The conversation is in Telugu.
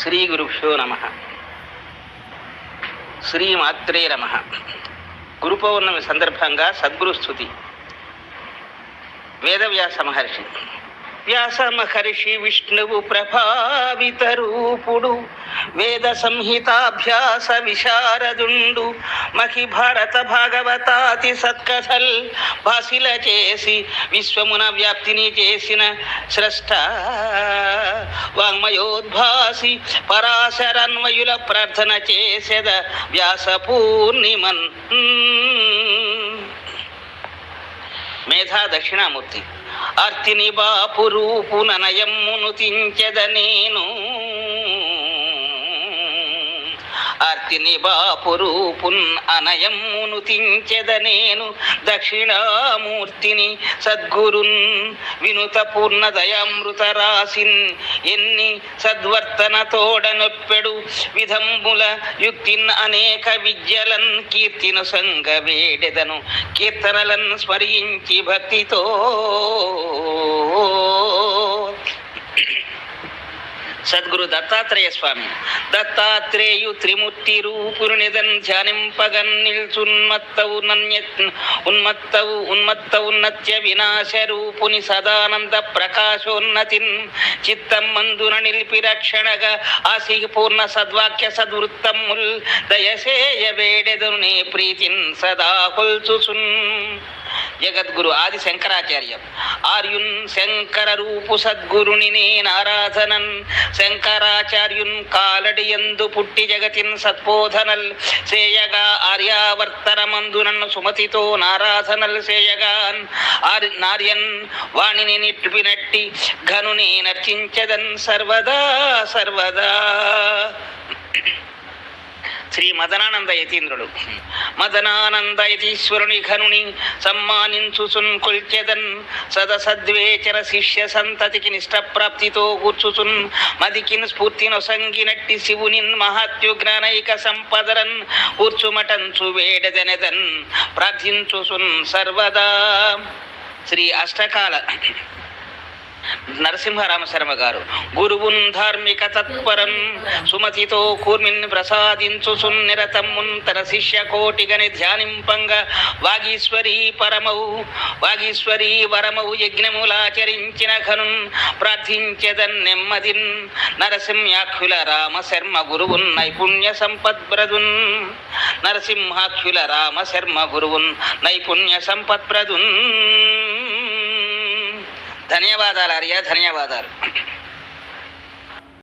శ్రీ గురుభ్యో నమ. శ్రీమాత్రే నమ గురు పౌర్ణమి సందర్భంగా సద్గురు స్థుతి వేదవ్యాస మహర్షి. వ్యాస మహర్షి విష్ణువు ప్రభావిత రూపుడు వేద సంహితాభ్యాస విశారదుండు మహి భారత భాగవతాతి సత్కథల్ భాసిల చేసి విశ్వమున వ్యాప్తిని చేసిన స్రష్ట వాంగ్మయోద్భాసి పరాశరన్వయుల ప్రార్థన చేసెద వ్యాస పూర్ణిమన్ మేధా దక్షిణామూర్తి. అర్తిని బాపు రూపు నయమ్మును తించెద నేను. ఆర్తిని బాపురూపున్ అనయమ్మును తించెద నేను దక్షిణామూర్తిని సద్గురున్ వినుత పూర్ణ దయామృత రాసిన్ ఎన్ని సద్వర్తన తోడనొప్పెడు విధంబుల యుక్తిన్ అనేక విద్యలన్ కీర్తిను సంగ వేడెదను కీర్తనలన్ స్మరించి భక్తితో సద్గురు దత్తాత్రేయ స్వామి. దత్తాత్రేయు త్రిమూర్తి రూపురు నిదన్ ధ్యానింపగన్ నిల్చున్మత్తవు నన్య ఉన్మత్తవు ఉన్మత్తవు నత్య వినాశ రూపుని సదానంద ప్రకాశోన్నతిన్ చిత్తం మందున నిలిపి రక్షణగా ఆసి పూర్ణ సద్వాక్య సద్వృత్తముల్ దయసేయ వేడెదను నే ప్రీతిన్ సదా కొల్చుసున్ జగద్గురు ఆది శంకరాచార్య. ఆర్యున్ శంకర రూపు సద్గురుని నేనారాధనన్. శంకరాచార్యున్ కాలడి ఎందు పుట్టి జగతిన్ సత్బోధనల్ సేయగా ఆర్యావర్తనమందునన్ను సుమతితో నారాధనల్ సేయగాన్ ఆర్ నార్యన్ వాణిని నిట్పినట్టి ఘనుని నర్చించదన్. సర్వదా సర్వదా. శ్రీ మదనానంద యతీంద్రుడు. మదనానంద యతీశ్వరుని ఘనుని సమ్మానించుసున్ కొల్చెదన్ సదసద్వేచర శిష్య సంతతికి నిష్టప్రాప్తితో కూర్చుసున్ మదికిన్ స్ఫూర్తిను సంగినట్టి శివునిన్ మహాత్యు జ్ఞానైక సంపదరన్ కూర్చుమటంచు వేడదెనెదన్ ప్రార్థించుసున్ సర్వదా. శ్రీ అష్టకాల నరసింహరామ శర్మ గారు. గురువున్ ధార్మిక తత్పరం సుమతితో కూర్మిన్ ప్రసాదించు సున్నిరతమ్మున్ తన శిష్య కోటిగని ధ్యానింపంగా వాగీశ్వరి పరమౌ వాగీశ్వరి వరమౌ యజ్ఞములాచరించిన ఘనున్ ప్రార్థించదన్ నెమ్మదిన్ నరసింహాఖ్యుల రామ శర్మ గురువున్ నైపుణ్య సంపద్బ్రదున్ నరసింహాఖ్యుల రామ శర్మ గురువున్ నైపుణ్య సంపద్బ్రదున్ ధన్యవాదాలు ఆర్య ధన్యవాదాలు